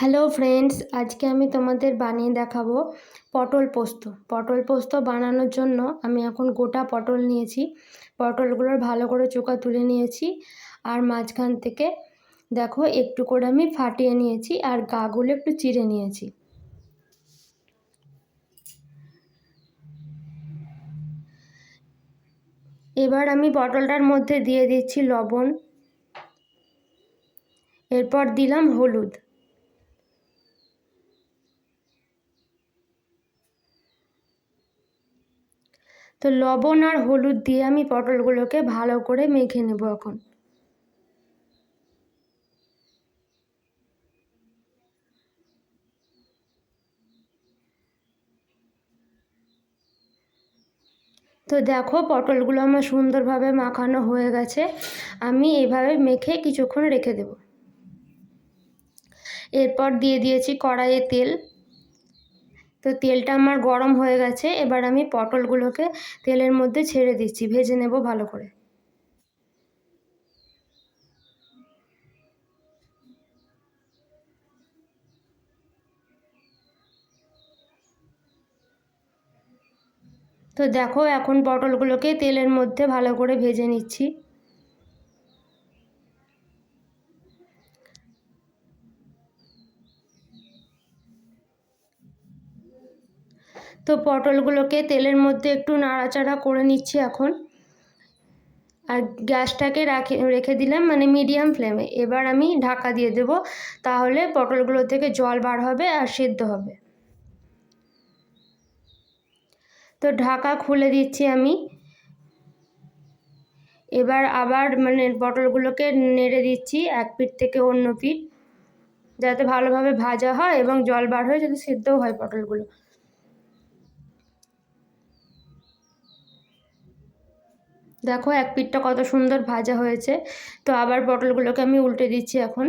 Hello friends আজকে আমি তোমাদের বানিয়ে দেখাবো পটল পোস্ত। পটল পোস্ত বানানোর জন্য আমি এখন গোটা পটল নিয়েছি। পটলগুলোর ভালো করে চোকা তুলে নিয়েছি আর মাঝখান থেকে দেখো একটু করে আমি ফাটিয়ে নিয়েছি আর গাগুলো একটু চিড়ে নিয়েছি। এবার আমি পটলটার মধ্যে দিয়ে দিচ্ছি লবণ। এরপর দিলাম হলুদ। তো লবণ আর হলুদ দিয়ে আমি পটলগুলোকে ভালো করে মেখে নেব এখন। তো দেখো পটলগুলো আমার সুন্দরভাবে মাখানো হয়ে গেছে, আমি এভাবে মেখে কিছুক্ষণ রেখে দেব। এরপর দিয়ে দিয়েছি কড়াইয়ে তেল। তো তেলটা আমার গরম হয়ে গেছে, এবার আমি পটলগুলোকে তেলের মধ্যে ছেড়ে দিচ্ছি, ভেজে নেব ভালো করে। তো দেখো এখন পটলগুলোকে তেলের মধ্যে ভালো করে ভেজে নিচ্ছি। তো পটলগুলোকে তেলের মধ্যে একটু নাড়াচাড়া করে নিচ্ছি এখন। আর গ্যাসটাকে রাখে, রেখে দিলাম মানে মিডিয়াম ফ্লেমে। এবার আমি ঢাকা দিয়ে দেব, তাহলে পটলগুলো থেকে জল বার হবে আর সেদ্ধ হবে। তো ঢাকা খুলে দিচ্ছি আমি। এবার আবার মানে পটলগুলোকে নেড়ে দিচ্ছি এক পিঠ থেকে অন্য পিঠ, যাতে ভালোভাবে ভাজা হয় এবং জল বার হয়ে যাতে সেদ্ধও হয় পটলগুলো। দেখো এক পিঠটা কত সুন্দর ভাজা হয়েছে। তো আবার পটলগুলোকে আমি উল্টে দিচ্ছি এখন।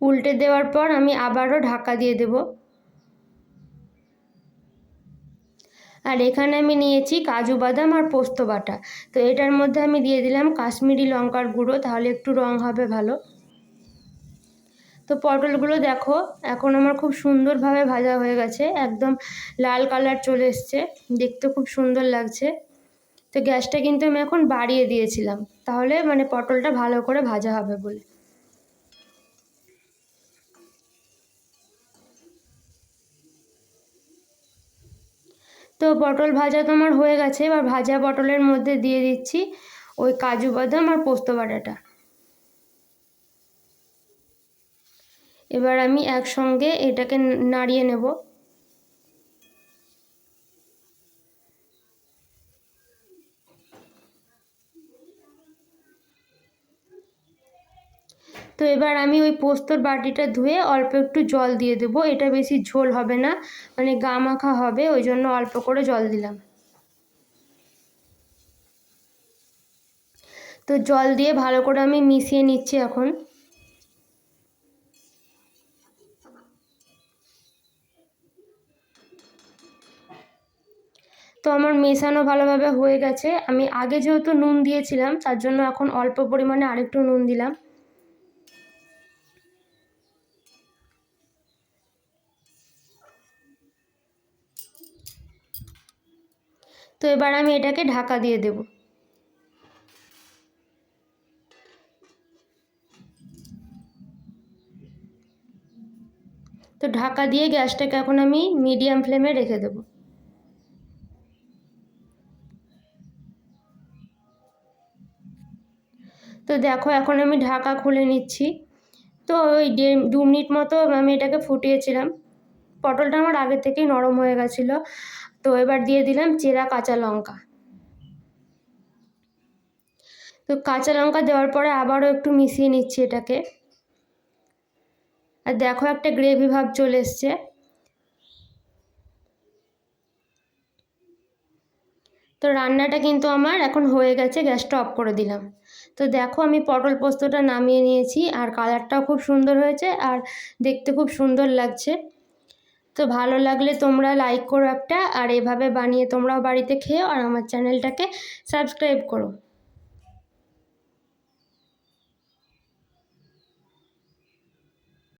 উল্টে দেওয়ার পর আমি আবারও ঢাকা দিয়ে দেব। আর এখানে আমি নিয়েছি কাজু বাদাম আর পোস্ত বাটা। তো এটার মধ্যে আমি দিয়ে দিলাম কাশ্মীরি লঙ্কার গুঁড়ো, তাহলে একটু রং হবে ভালো। তো পটলগুলো দেখো, এখন আমার খুব সুন্দরভাবে ভাজা হয়ে গেছে, একদম লাল কালার চলে এসছে, দেখতে খুব সুন্দর লাগছে। তো গ্যাসটা কিন্তু আমি এখন বাড়িয়ে দিয়েছিলাম, তাহলে মানে পটলটা ভালো করে ভাজা হবে বলে। তো পটল ভাজা তো আমার হয়ে গেছে, এবার ভাজা পটলের মধ্যে দিয়ে দিচ্ছি ওই কাজু বাদাম আর পোস্ত বাটাটা। এবার আমি একসঙ্গে এটাকে নাড়িয়ে নেব। তো এবার আমি ওই পোস্তর বাটিটা ধুয়ে অল্প একটু জল দিয়ে দেবো। এটা বেশি ঝোল হবে না মানে গা মাখা হবে, ওই জন্য অল্প করে জল দিলাম। তো জল দিয়ে ভালো করে আমি মিশিয়ে নিচ্ছি এখন। তো আমার মেশানো ভালোভাবে হয়ে গেছে। আমি আগে যেহেতু নুন দিয়েছিলাম, তার জন্য এখন অল্প পরিমাণে আরেকটু নুন দিলাম। তো এবার আমি এটাকে ঢাকা দিয়ে দেব। তো ঢাকা দিয়ে গ্যাসটাকে এখন আমি মিডিয়াম ফ্লেমে রেখে দেবো। তো দেখো, এখন আমি ঢাকা খুলে নিচ্ছি। তো ওই দু মিনিট মতো আমি এটাকে ফুটিয়েছিলাম। পটলটা আমার আগে থেকেই নরম হয়ে গেছিল। তো এবার দিয়ে দিলাম চেরা কাঁচা লঙ্কা। তো কাঁচা লঙ্কা দেওয়ার পরে আবারও একটু মিশিয়ে নিচ্ছি এটাকে। আর দেখো একটা গ্রেভি ভাব চলে এসছে। তো রান্নাটা কিন্তু আমার এখন হয়ে গেছে, গ্যাসটা অফ করে দিলাম। তো দেখো আমি পটল পোস্তটা নামিয়ে নিয়েছি আর কালারটাও খুব সুন্দর হয়েছে আর দেখতে খুব সুন্দর লাগছে। তো ভালো লাগলে তোমরা লাইক করো একটা আর এভাবে বানিয়ে তোমরাও বাড়িতে খেয়েও আর আমার চ্যানেলটাকে সাবস্ক্রাইব করো।